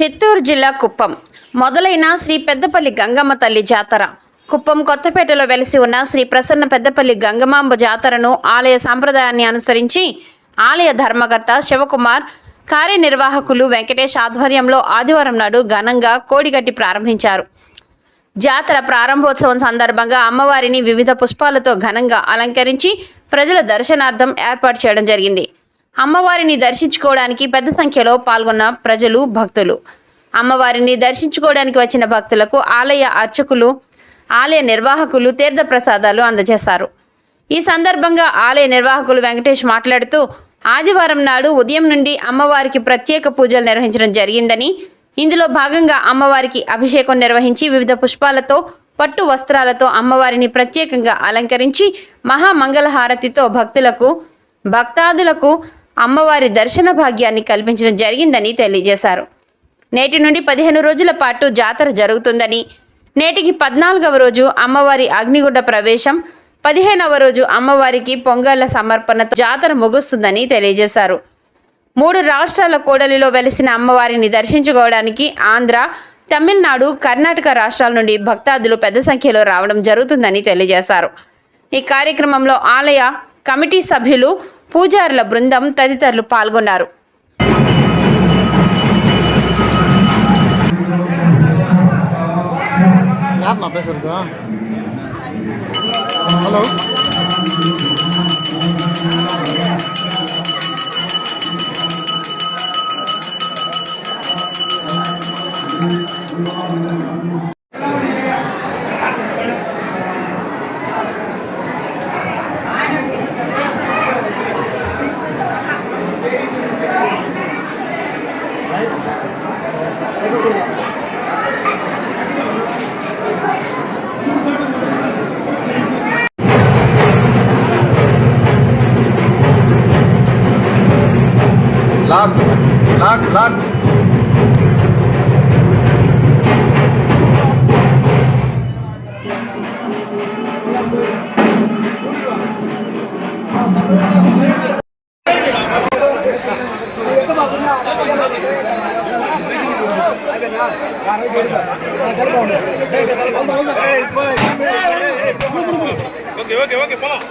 చిత్తూరు జిల్లా కుప్పం. మొదలైన శ్రీ పెద్దపల్లి గంగమ్మ తల్లి జాతర. కుప్పం కొత్తపేటలో వెలిసి ఉన్న శ్రీ ప్రసన్న పెద్దపల్లి గంగమాంబ జాతరను ఆలయ సాంప్రదాయాన్ని అనుసరించి ఆలయ ధర్మకర్త శివకుమార్ కార్యనిర్వాహకులు వెంకటేష్ ఆధ్వర్యంలో ఆదివారం నాడు ఘనంగా కోడిగట్టి ప్రారంభించారు. జాతర ప్రారంభోత్సవం సందర్భంగా అమ్మవారిని వివిధ పుష్పాలతో ఘనంగా అలంకరించి ప్రజల దర్శనార్థం ఏర్పాటు చేయడం జరిగింది. అమ్మవారిని దర్శించుకోవడానికి పెద్ద సంఖ్యలో పాల్గొన్న ప్రజలు భక్తులు. అమ్మవారిని దర్శించుకోవడానికి వచ్చిన భక్తులకు ఆలయ అర్చకులు ఆలయ నిర్వాహకులు తీర్థ ప్రసాదాలు అందజేశారు. ఈ సందర్భంగా ఆలయ నిర్వాహకులు వెంకటేష్ మాట్లాడుతూ ఆదివారం నాడు ఉదయం నుండి అమ్మవారికి ప్రత్యేక పూజలు నిర్వహించడం జరిగిందని ఇందులో భాగంగా అమ్మవారికి అభిషేకం నిర్వహించి వివిధ పుష్పాలతో పట్టు వస్త్రాలతో అమ్మవారిని ప్రత్యేకంగా అలంకరించి మహామంగళహారతితో భక్తులకు భక్తాదులకు అమ్మవారి దర్శన భాగ్యాన్ని కల్పించడం జరిగిందని తెలియజేశారు. నేటి నుండి పదిహేను రోజుల పాటు జాతర జరుగుతుందని నేటికి పద్నాలుగవ రోజు అమ్మవారి అగ్నిగుడ్డ ప్రవేశం పదిహేనవ రోజు అమ్మవారికి పొంగళ్ళ సమర్పణ జాతర ముగుస్తుందని తెలియజేశారు. మూడు రాష్ట్రాల కూడలిలో వెలిసిన అమ్మవారిని దర్శించుకోవడానికి ఆంధ్ర తమిళనాడు కర్ణాటక రాష్ట్రాల నుండి భక్తాదులు పెద్ద సంఖ్యలో రావడం జరుగుతుందని తెలియజేశారు. ఈ కార్యక్రమంలో ఆలయ కమిటీ సభ్యులు పూజారుల బృందం తదితరులు పాల్గొన్నారు. đấy đấy cũng được lắc lắc lắc okay okay okay போலாம்.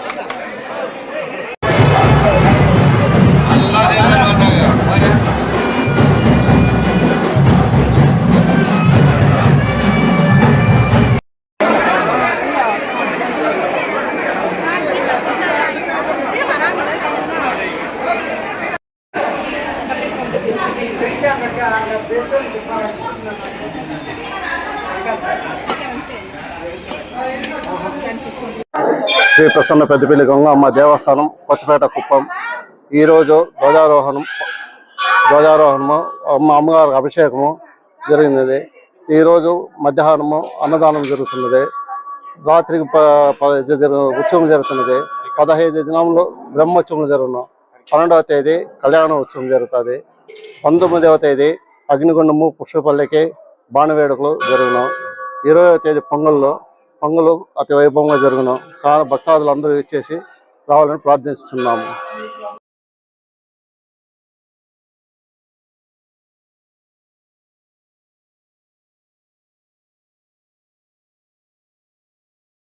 శ్రీ ప్రసన్న పెద్దపల్లి గంగమ్మ దేవస్థానం కొత్తపేట కుప్పం. ఈరోజు ధ్వజారోహణం ధ్వజారోహణము అమ్మ అమ్మగారికి అభిషేకము జరిగినది. ఈరోజు మధ్యాహ్నము అన్నదానం జరుగుతున్నది. రాత్రికి ప- ఉత్సవం జరుగుతున్నది. పదహైదు దినంలో బ్రహ్మోత్సవం జరుగును. పన్నెండవ తేదీ కళ్యాణ ఉత్సవం జరుగుతుంది. పంతొమ్మిదవ తేదీ అగ్నిగుండము పుష్పపల్లికి బాణవేడుకలు జరుగును. ఇరవైవ తేదీ పొంగల్లో పొంగలు అతి వైభవంగా జరుగును. కాన భక్తాదులు అందరూ ఇచ్చేసి రావాలని ప్రార్థిస్తున్నాము.